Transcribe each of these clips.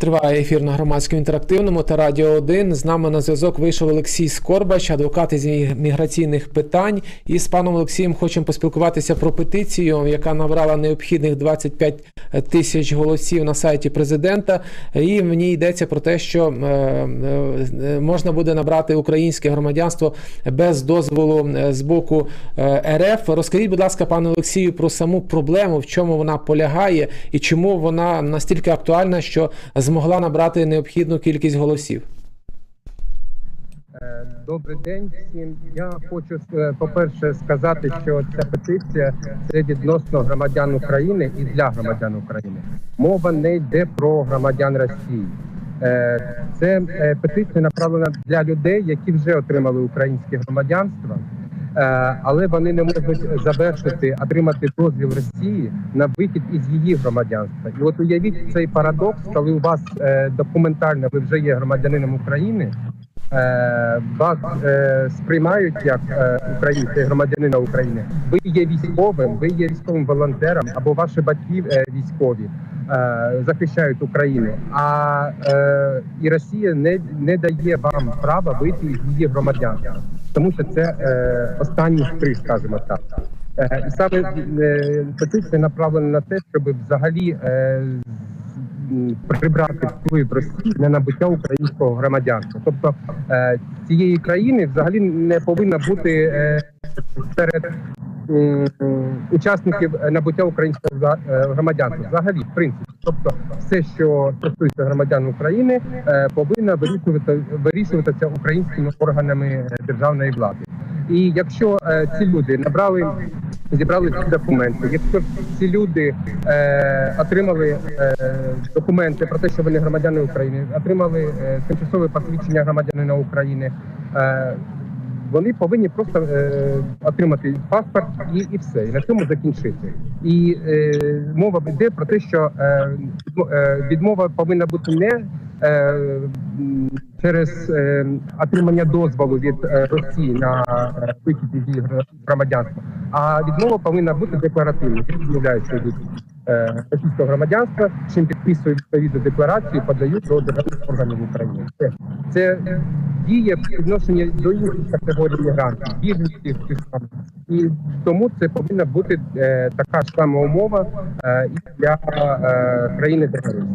Триває ефір на громадському інтерактивному та радіо 1. З нами на зв'язок вийшов Олексій Скорбач, адвокат із міграційних питань. І з паном Олексієм хочемо поспілкуватися про петицію, яка набрала необхідних 25 тисяч голосів на сайті президента. І в ній йдеться про те, що е, е, можна буде набрати українське громадянство без дозволу е, з боку РФ. Розкажіть, будь ласка, пане Олексію, про саму проблему, в чому вона полягає, і чому вона настільки актуальна, що змогла набрати необхідну кількість голосів. Е, Добрий день всім. Я хочу е, по-перше сказати, що ця петиція це відносно громадян України і для громадян України. Мова не йде про громадян Росії. Е, Це петиція направлена для людей, які вже отримали українське громадянство, але вони не можуть завершити отримати дозвіл Росії на вихід із її громадянства. І от уявіть цей парадокс, коли у вас е, документально ви вже є громадянином України. Е, вас е, сприймають як е, українця, громадянина України. Ви є військовим, ви є військовим волонтером, або ваші батьки військові захищають Україну. А і Росія не, не дає вам права вийти із її громадянства, тому що це останній штрих, скажімо так. І саме петиція направлена на те, щоб взагалі прибрати вплив Росії на набуття українського громадянства. Тобто е, цієї країни взагалі не повинна бути е, серед учасників набуття українського е, громадянства. Взагалі, в принципі, тобто, все, що стосується громадян України, повинна вирішувати вирішуватися українськими органами державної влади. І якщо ці люди набрали, зібрали ці документи, якщо ці люди е, отримали е, документи про те, що вони громадяни України, отримали е, тимчасове посвідчення громадянина України. Е, вони повинні просто е, отримати паспорт і, і все, і на цьому закінчити. І е, мова йде про те, що е, е, відмова повинна бути не е, через е, отримання дозволу від е, Росії на е, вихід її громадянства, а відмова повинна бути декларативною. Відмовляються від е, російського громадянства, чим підписують відповідну декларацію, подають до державних органів України. Це, це діє в відношенні до інших категорій мігрантів, біженців. І тому це повинна бути е, така ж сама умова е, для е, країни терористів.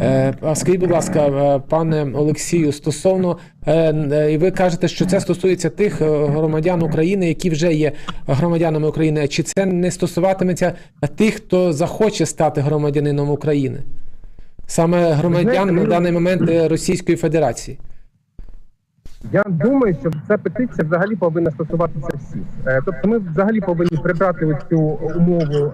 Е, А скажіть, будь ласка, е, пане Олексію, стосовно е, і ви кажете, що це стосується тих громадян України, які вже є громадянами України. Чи це не стосуватиметься тих, хто захоче стати громадянином України? Саме громадян на даний момент Російської Федерації? Я думаю, що ця петиція взагалі повинна стосуватися всіх. Тобто, ми взагалі повинні прибрати цю умову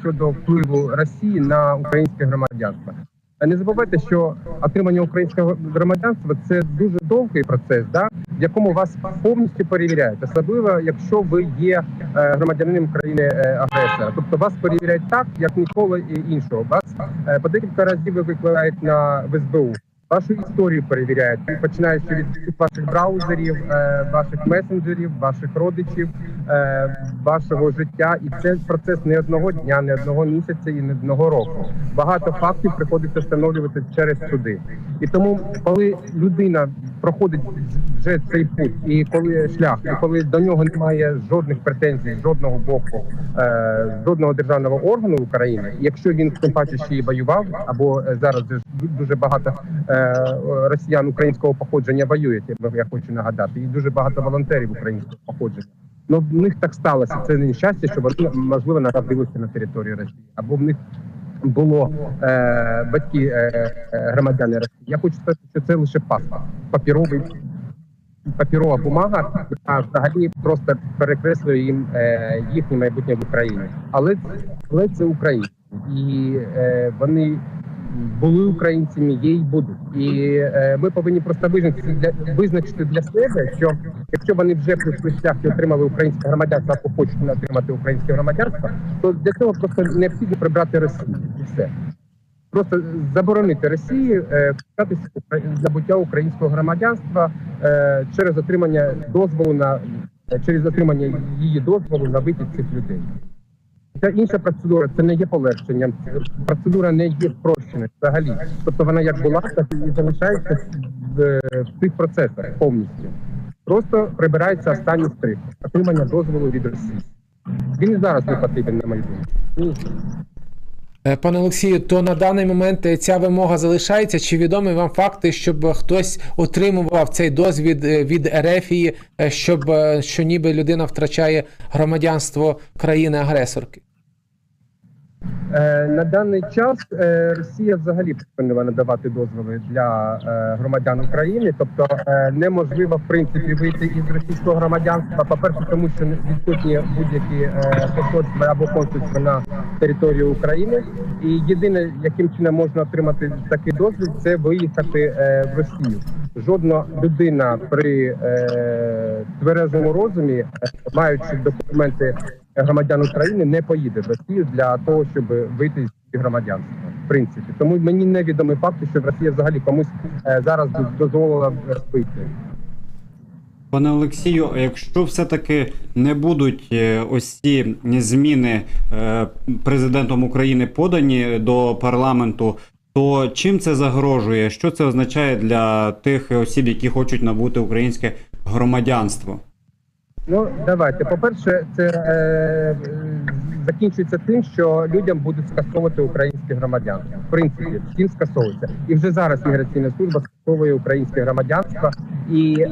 щодо впливу Росії на українське громадянство. Не забувайте, що отримання українського громадянства це дуже довгий процес, да, в якому вас повністю перевіряють, особливо якщо ви є е, громадянином країни е, агресора. Тобто вас перевіряють так, як ніколи іншого. Вас е, по декілька разів викликають на в СБУ. Вашу історію перевіряють, починаючи від ваших браузерів, е, ваших месенджерів, ваших родичів, е, вашого життя. І це процес не одного дня, не одного місяця і не одного року. Багато фактів приходиться встановлювати через суди. І тому, коли людина проходить вже цей путь, і коли шлях, і коли до нього немає жодних претензій, жодного боку, е, жодного державного органу України, якщо він тим паче ще й воював, або е, зараз дуже багато е, росіян українського походження воюють, я- хочу нагадати, і дуже багато волонтерів українського походження. Ну в них так сталося. Це не щастя, що вони можливо народилися на території Росії, або в них було е, батьки е, е, громадяни Росії. Я хочу сказати, що це лише паспорт, папіровий папірова бумага, яка взагалі просто перекреслює їм е, їхнє майбутнє в Україні. Але, але це українці, і е, вони були українцями, є і будуть. І е, ми повинні просто визначити для визначити для себе, що якщо вони вже пройшли шлях і отримали українське громадянство, або хочуть отримати українське громадянство, то для цього просто необхідно прибрати Росію і все. Просто заборонити Росії е, вписатися в Украї- забуття українського громадянства е, через отримання дозволу на через отримання її дозволу на вихід цих людей. Ця інша процедура це не є полегшенням. Процедура не є спрощеною взагалі. Тобто вона як була, так і залишається в, в тих процесах повністю. Просто прибирається останній стриб отримання дозволу від Росії. Він і зараз не потрібен на думку. Е, Пане Олексію, то на даний момент е, ця вимога залишається? Чи відомі вам факти, щоб е, хтось отримував цей дозвід е, від Ерефії, е, щоб е, що ніби людина втрачає громадянство країни-агресорки? Е, На даний час е, Росія взагалі припинила надавати дозволи для е, громадян України, тобто неможливо в принципі вийти із російського громадянства. По перше, тому що відсутні будь-які посольства або консульства на території України. І єдине, яким чином можна отримати такий дозвіл, це виїхати в Росію. Жодна людина при тверезому розумі, маючи документи громадян України не поїде в Росію для того, щоб вийти з громадянства. В принципі, тому мені невідомий факт, що Росія взагалі комусь е, зараз дозволила вийти. Пане Олексію, якщо все-таки не будуть е, ось ці зміни е, президентом України подані до парламенту, то чим це загрожує? Що це означає для тих осіб, які хочуть набути українське громадянство? Ну давайте. По перше, це е, закінчується тим, що людям будуть скасовувати українське громадянство. В принципі, всім скасовується. І вже зараз міграційна служба скасовує українське громадянство. І е,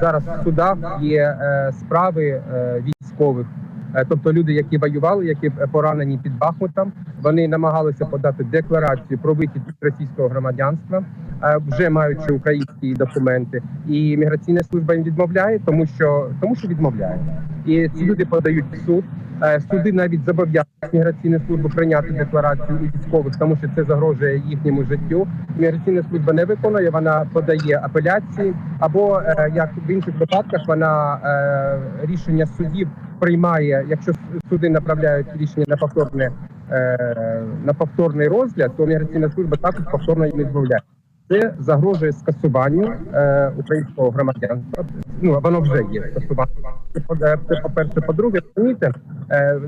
зараз в судах є е, справи е, військових. Е, Тобто люди, які воювали, які поранені під Бахмутом, вони намагалися подати декларацію про вихід російського громадянства, е, вже маючи українські документи, і міграційна служба їм відмовляє, тому що тому що відмовляє. І ці люди подають в суд. Е, Суди навіть зобов'язують міграційну службу прийняти декларацію у військових, тому що це загрожує їхньому життю. Міграційна служба не виконує, вона подає апеляції, або е, як в інших випадках вона е, рішення судів приймає, якщо суди направляють рішення на повторне на повторний розгляд, то міграційна служба також повторно їм відмовляє. Це загрожує скасуванню е, українського громадянства. Ну воно вже є скасування. Це по- е, перше. По-друге, розумієте, е,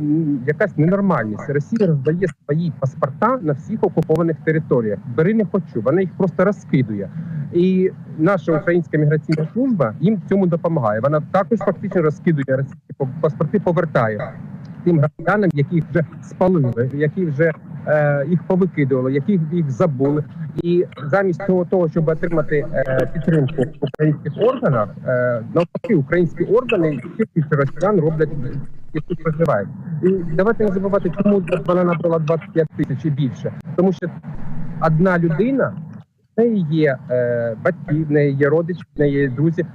якась ненормальність. Росія роздає свої паспорта на всіх окупованих територіях. Бери не хочу, вона їх просто розкидує. І наша українська міграційна служба їм в цьому допомагає. Вона також фактично розкидує російські па- паспорти, повертає тим громадянам, яких вже спалили, які вже їх повикидували, яких їх забули. І замість того, того щоб отримати е, підтримку в українських органах, е, навпаки, українські органи більше росіян роблять які проживають. І давайте не забувати, чому вона набрала 25 тисяч і більше, тому що одна людина. Неї є е, батьки, в неї є родичі, в неї є друзі,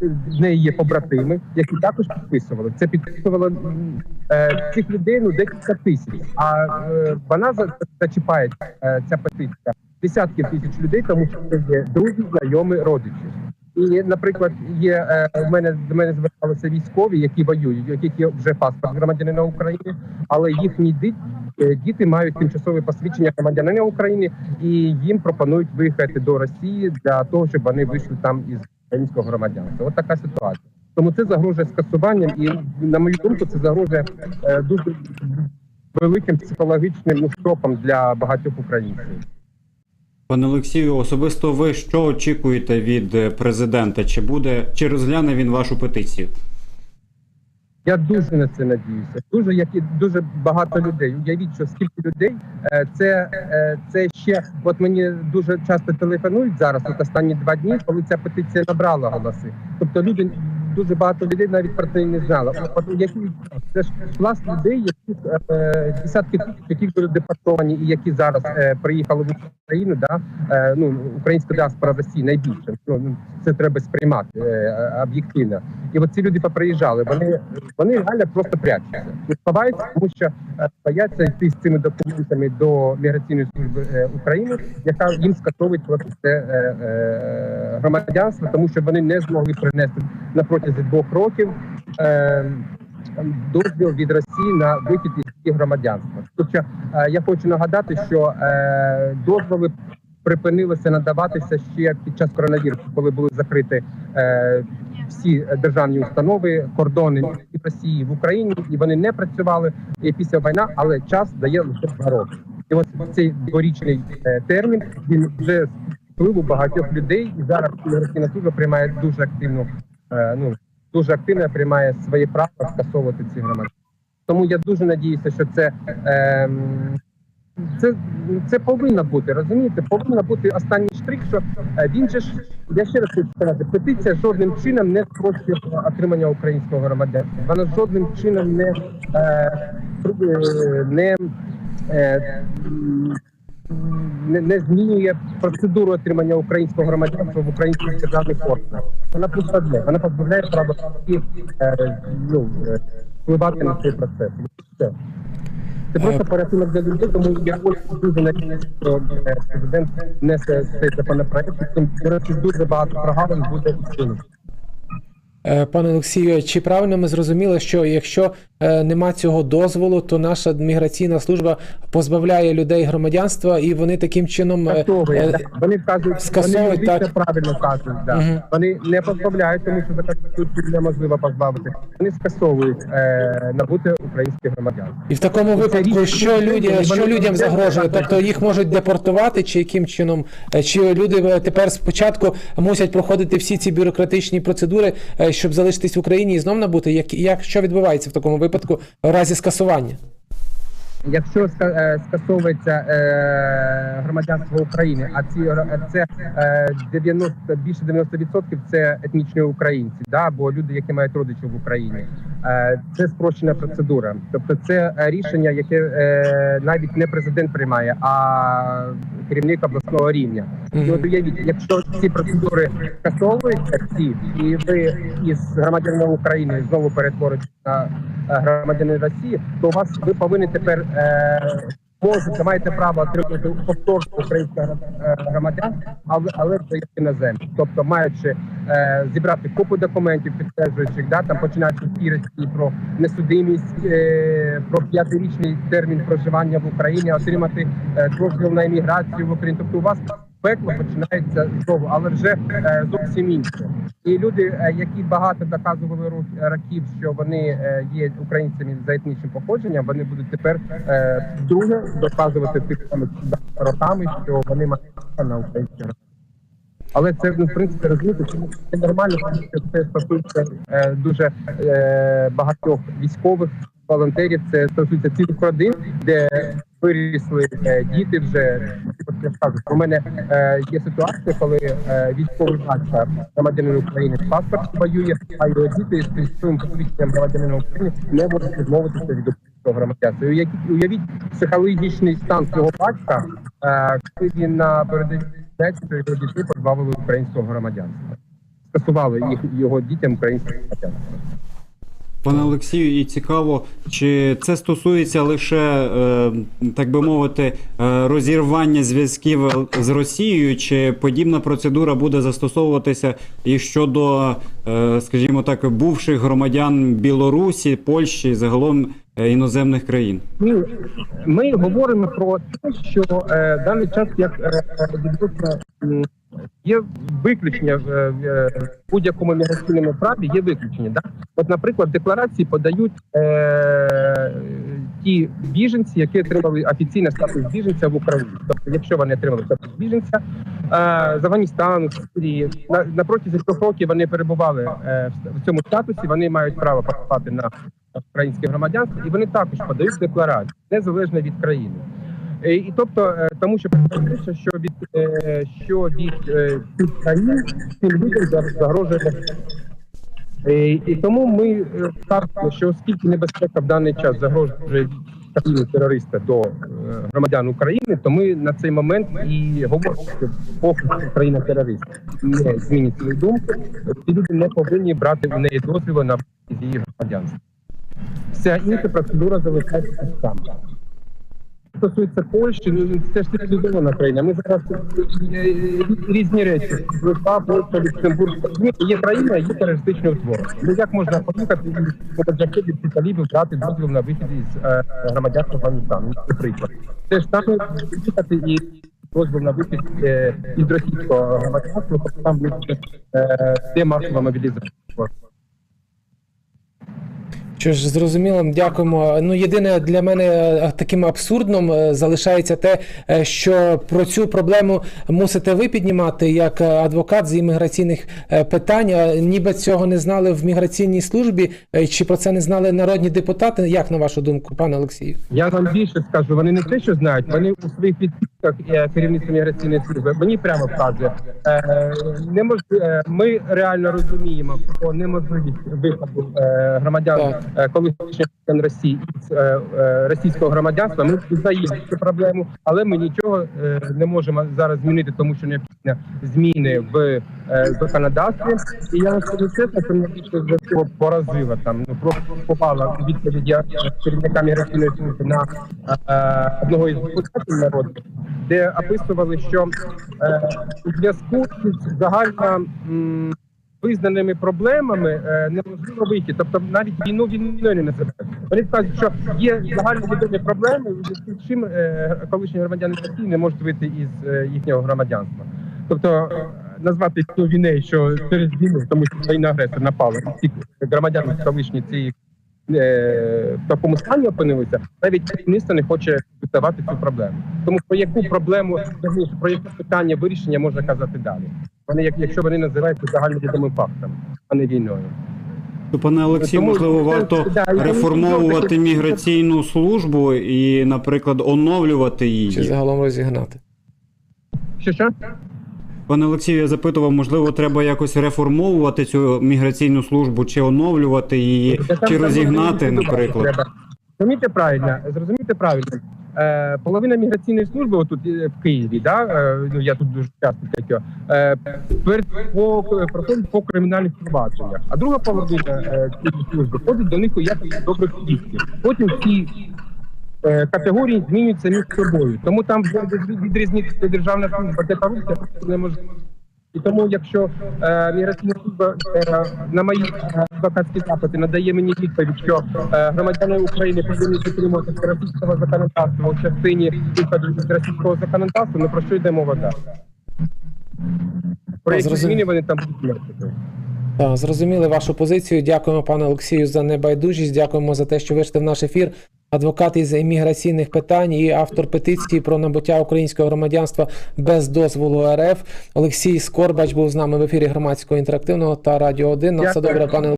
в неї є побратими, які також підписували. Це підписувало е, цих людей ну декілька тисяч. А е, вона зачіпає е, ця петиція десятків тисяч людей, тому що це є друзі, знайомі, родичі. І, наприклад, є е, в мене до мене зверталися військові, які воюють, у яких є вже паспорт громадянина України, але їхні діти, діти мають тимчасове посвідчення громадянина України, і їм пропонують виїхати до Росії для того, щоб вони вийшли там із українського громадянства. От така ситуація. Тому це загрожує скасуванням, і на мою думку, це загрожує е, дуже великим психологічним штопом для багатьох українців. Пане Олексію, особисто ви що очікуєте від е, президента? Чи буде чи розгляне він вашу петицію? Я дуже на це надіюся. Дуже як і дуже багато людей. Уявіть, що скільки людей е, це, е, це ще. От мені дуже часто телефонують зараз, от останні два дні, коли ця петиція набрала голоси. Тобто люди дуже багато людей навіть про це і не знало. Які це ж клас людей, які е, десятки тисяч, які були депортовані, і які зараз е, приїхали в Україну. Да е, ну українська діаспора Росії найбільше. Ну це треба сприймати е, об'єктивно. І от ці люди поприїжджали. Вони вони реально просто прячуться. Не сховаються, тому що е, бояться йти з цими документами до міграційної служби е, України, яка їм скасовує просто це е, громадянство, тому що вони не змогли принести на протязі двох років. Дозвіл від Росії на вихід із громадянства. Тобто я хочу нагадати, що дозволи припинилися надаватися ще під час коронавірусу, коли були закриті е, всі державні установи, кордони і Росії, в Україні, і вони не працювали і після війни, але час дає лише два роки. І ось цей дворічний е, термін він вже впливу багатьох людей, і зараз міграційна служба приймає дуже активну, е, ну дуже активно приймає своє право скасовувати ці громади. Тому я дуже надіюся, що це. Е, це, це повинно бути, розумієте? Повинно бути останній штрих, що е, він же ж я ще раз хочу сказати, петиція жодним чином не спрощує отримання українського громадянства. Вона жодним чином не, е, е, не, не, не змінює процедуру отримання українського громадянства в українських державних органах. Вона позбавляє, вона позбавляє права ну, впливати на цей процес. Це просто порятунок для людей, тому я хочу дуже надіюся, що е, президент внесе цей законопроект. До речі, дуже багато прогалин буде усунути. Е, Пане Олексію, чи правильно ми зрозуміли, що якщо е, нема цього дозволу, то наша міграційна служба позбавляє людей громадянства, і вони таким чином е, Скасовує. Вони вказують, скасовують, вони так. правильно вказують. Да. Мгм. Вони не позбавляють, тому що за Конституцією неможливо позбавити. Вони скасовують е, набути українське громадянство. і в такому випадку, що люди, що людям загрожує? Тобто їх можуть депортувати, чи яким чином? Чи люди тепер спочатку мусять проходити всі ці бюрократичні процедури, щоб залишитись в Україні і знов набути? Як, як що відбувається в такому випадку в разі скасування? Якщо е, скасовується е, громадянство України, а ці е, це е, 90, більше 90% це етнічні українці, да, бо люди, які мають родичів в Україні, е, це спрощена процедура. Тобто, це е, рішення, яке е, навіть не президент приймає, а керівник обласного рівня. І от уявіть, якщо ці процедури скасовуються всі, і ви із громадянина України знову перетворите на е, громадянина Росії, то у вас ви повинні тепер е, можете маєте право отримати повторно українське громадян, але але вже як іноземці. Тобто, маючи е, зібрати купу документів, підтверджуючих, да там починаючи з про несудимість, е, про п'ятирічний термін проживання в Україні, отримати е, дозвіл на еміграцію в Україні. Тобто у вас пекло починається знову, але вже е, зовсім інше. І люди, е, які багато доказували років, що вони е, є українцями за етнічним походженням, вони будуть тепер е, вдруге доказувати тих роками, що вони мають на громадянство. Але це ну, в принципі розумієте, чому це нормально, що це стосується е, дуже е, багатьох військових волонтерів. Це стосується цілих родин, де вирісли е, діти вже. Я скажу, у мене е, є ситуація, коли е, військовий батько громадянин України з паспортом воює, а його діти з військовим посвідченням громадянина України не можуть відмовитися від українського громадянства. Уявіть, уявіть психологічний стан цього батька, е, коли він на передовій що його дітей позбавили українського громадянства. Скасували їх його дітям українське громадянство. Пане Олексію, і цікаво, чи це стосується лише, е, так би мовити, е, розірвання зв'язків з Росією, чи подібна процедура буде застосовуватися і щодо, е, скажімо так, бувших громадян Білорусі, Польщі, загалом іноземних країн? Ми, ми говоримо про те, що е, даний час як е, є виключення в, е, в будь-якому міграційному праві. Є виключення. Да? От, наприклад, декларації подають е, ті біженці, які отримали офіційний статус біженця в Україні. Тобто, якщо вони отримали статус біженця е, з Афганістану, з Сирії, на, на протязі трьох років вони перебували е, в, в цьому статусі. Вони мають право поступати на українське громадянство, і вони також подають декларацію незалежно від країни. Е, І тобто, е, тому що що від е, що від країн цим людям загрожує. Е, І тому ми е, що оскільки небезпека в даний час загрожує країни терориста до громадян України, то ми на цей момент і говоримо, що поки країна терорист не змінить свою думку, ці люди не повинні брати у неї дозвіл на її громадянства. Вся інша процедура залишається само. Стосується Польщі, ну це ж цивілізована країна. Ми зараз різні речі. Литва, Польща, Люксембург. Є країна, є терористичні утвори. Ну як можна поїхати і від талібів брати дозвіл на вихід із е, громадянства Афганістану, наприклад. Це ж саме їхати і дозвіл на випуск е, із російського громадянства, тобто там буде де масова мобілізація. Що ж, зрозуміло, дякуємо. Ну, єдине для мене е, таким абсурдним е, залишається те, е, що про цю проблему мусите ви піднімати як адвокат з імміграційних питань. Ніби цього не знали в міграційній службі, чи про це не знали народні депутати? Як на вашу думку, пане Олексію? Я вам більше скажу, вони не те, що знають, вони у своїх підписках керівництво міграційної служби мені прямо вказує. Ми реально розуміємо про неможливість виходу громадян колишніх Росії з е, е, російського громадянства. Ми визнаємо цю проблему, але ми нічого е, не можемо зараз змінити, тому що необхідні зміни в е, законодавстві. І я вам скажу чесно, що мене більше поразило там. Ну просто попала відповіді керівника міграційної служби на е, одного із депутатів народу, де описували, що е, у зв'язку з загально м, визнаними проблемами е, неможливо вийти. Тобто навіть війну війною не називають. Вони кажуть, що є загальновідомі проблеми, з чим е, колишні громадяни Росії не можуть вийти із е, їхнього громадянства. Тобто назвати цю війною, що через війну, тому що країна агресор напала, всі громадяни колишні цієї в такому стані опинилися, навіть керівництво не хоче визнавати цю проблему. Тому про яку проблему про яке питання вирішення можна казати далі. Вони як якщо вони називаються загальновідомим фактом, а не війною. Пане Олексію, можливо, варто реформовувати міграційну службу і, наприклад, оновлювати її. Чи загалом розігнати? Що що? Пане Олексію, я запитував, можливо, треба якось реформовувати цю міграційну службу, чи оновлювати її, чи розігнати, наприклад. Зрозумійте правильно, зрозумійте правильно. Е, половина міграційної служби отут е, в Києві, да? е, ну я тут дуже часто таке, по проходить по кримінальних провадженнях. А друга половина цієї служби ходить до них у добрих свідків. Потім ці категорії змінюються між собою. Тому там відрізнити державна служба, де корупція неможливо. І тому, якщо е, міграційна служба е, на мої е, адвокатські запити надає мені відповідь, що е, громадяни України повинні дотримуватися російського законодавства у частині виходу з російського законодавства, ну про що йде мова далі? Про які зміни вони там? Так, зрозуміли вашу позицію. Дякуємо, пане Олексію, за небайдужість. Дякуємо за те, що вийшли в наш ефір. Адвокат із імміграційних питань і автор петиції про набуття українського громадянства без дозволу РФ. Олексій Скорбач був з нами в ефірі громадського інтерактивного та радіо 1. На все добре, пане